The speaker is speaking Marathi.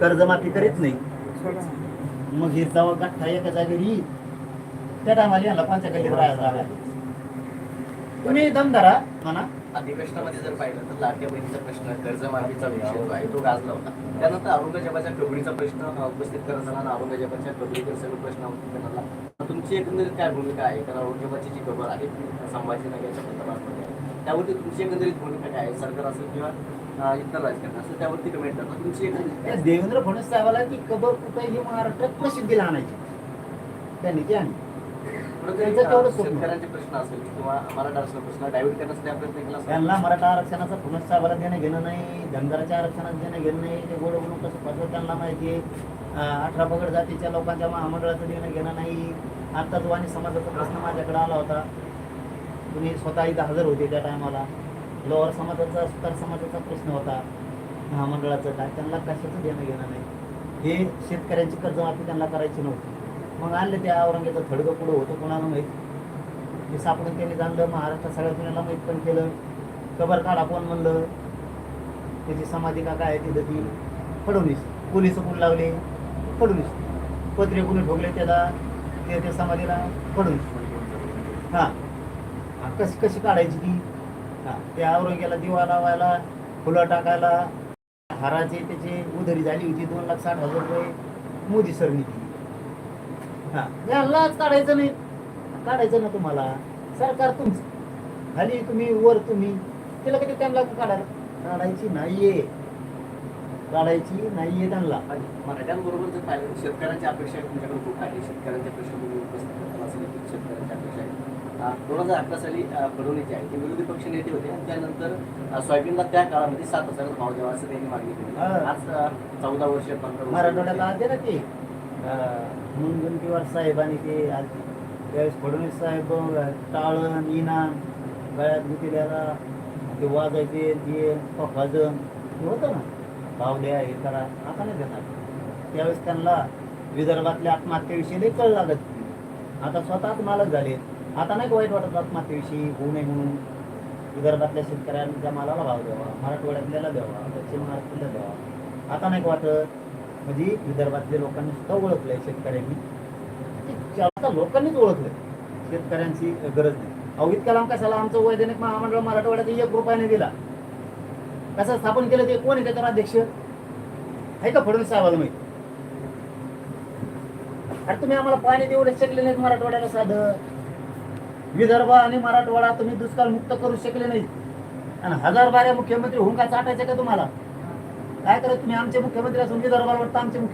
कर्जमाफी करीत नाही. मग हे जेव्हा गाठा एका जागेवर येईल? त्या टायमाला यांना पंचायत राहायला तुम्ही दम धरा म्हणा. अधिवेशनामध्ये जर पाहिलं तर लाडक्या बहिणीचा प्रश्न कर्जमाफीचा विषय जो आहे तो गाजला होता. त्यानंतर औरंगजेबाच्या कबडीचा प्रश्न उपस्थित करत असताना औरंगजेबाच्या कबडीकर सर्व प्रश्न उपस्थित तुमची एकंदरीत काय भूमिका आहे? कारण औरंगजेबाची जी खबर आहे संभाजीनगरच्या पंतप्रधानमध्ये त्यावरती तुमची एकंदरीत भूमिका काय आहे? सरकार असेल किंवा राजकारण त्यावरती कमेंट तुमची? देवेंद्र फडणवीस साहेबाला की कबर कुठेही महाराष्ट्रात प्रसिद्धीला आणायची त्यांनी ते आणली. शेतकऱ्यांचे प्रश्न असेल किंवा मराठा आरक्षण प्रश्न डायव्हर्ट करण्यासाठी आपण प्रयत्न केला असेल. त्यांना मराठा आरक्षणाचा फडणवीस साहेबाला देणं घेणं नाही. धनगराच्या आरक्षणात देणं घेणं नाही. ते गोड बोलून कसं फसवं त्यांना माहिती आहे. अठरा पगड जातीच्या लोकांच्या महामंडळाचं देणं घेणं नाही. आत्ताच वाणी समाजाचा प्रश्न माझ्याकडे आला होता. तुम्ही स्वतः इथं हजर होते त्या टायमाला लोअर समाजाचा सुतार समाजाचा प्रश्न होता महामंडळाचं. काय त्यांना कशाचं देणं घेणं नाही. हे शेतकऱ्यांची कर्जमाफी त्यांना करायची नव्हती. मग आणलं त्या औरंगेचं थडगं पुढं होतं कोणाला माहीत? ते सापडून त्यांनी जाणलं महाराष्ट्रात सगळ्या दुनियाला माहीत पण केलं. कबर काढा कोण म्हणलं? त्याची समाधी का काय आहे तिथं ती? फडवणीस पोलीस कोण लावले? फडवणीस पत्रे कोणी ठोकले त्याला? ते त्या समाधीला फडवणीस हां. कशी कशी काढायची ती? त्या आरोग्याला दिवा लावायला फुलं टाकायला. हाराचे त्याची उधरी झाली होती दोन लाख साठ हजार रुपये मोदी सरनी दिली. हा. यालाच काढायचं नाही. काढायचं ना तुम्हाला. सरकार तुमचं. खाली तुम्ही वर तुम्ही. तिला किती टाइम लागतो काढायला? काढायची नाहीये. काढायची नाहीये त्यांना. आणि मराठ्यांबरोबर जर पाहिलं शेतकऱ्यांची शेतकऱ्यांच्या अपेक्षा तुमच्याकडे खूप आहे. शेतकऱ्यांच्या अपेक्षा तुम्ही उपस्थित शेतकऱ्यांच्या अपेक्षा दोन हजार अकरा साली जे आहे. ते विरोधी पक्ष नेते होते आणि त्यानंतर सोयाबीनला त्या काळामध्ये सात हजाराचा भाव द्यावा असं त्यांनी मागणी केली. आज चौदा वर्ष पंधरा वर्ष मराठवाड्याला आले ना ते. मुनगंटीवार साहेब आणि ते. त्यावेळेस फडणवीस साहेब टाळण इनाम गळ्यात गुटिल्याला ते वाजायचे ते वाजन ते होतं ना. भाव द्या हे करा. आता नाही देणार. त्यावेळेस त्यांना विदर्भातल्या आत्महत्येविषयी लई कळ लागत आता स्वतःच मालक झाले आता नाही वाईट वाटत आत्महत्येविषयी होऊ नये म्हणून? विदर्भातल्या शेतकऱ्यांच्या मालाला भाव द्यावा मराठवाड्यातल्याला द्यावा दक्षिण महाराष्ट्राला द्यावा. आता नाही वाटत? म्हणजे विदर्भातल्या लोकांनी सुद्धा ओळखलंय शेतकऱ्यांनी. आता लोकांनीच ओळखलंय. शेतकऱ्यांची गरज नाही. अहो कलाम कशाला आमचं वैधानिक महामंडळ मराठवाड्यात एक रुपयाने दिला? कसं स्थापन केलं ते? कोण आहे त्याच्यावर अध्यक्ष? आहे का फडणवीस साहेबाला माहिती? अरे तुम्ही आम्हाला पाणी देऊ शकले नाहीत मराठवाड्याला साधं. विदर्भ आणि मराठवाडा तुम्ही दुष्काळ मुक्त करू शकले नाही. आणि हजार बाऱ्या मुख्यमंत्री होऊन काय चाटायचे का तुम्हाला? काय करत तुम्ही? आमचे मुख्यमंत्री असून विदर्भाला वाटतं आमचे मुख्य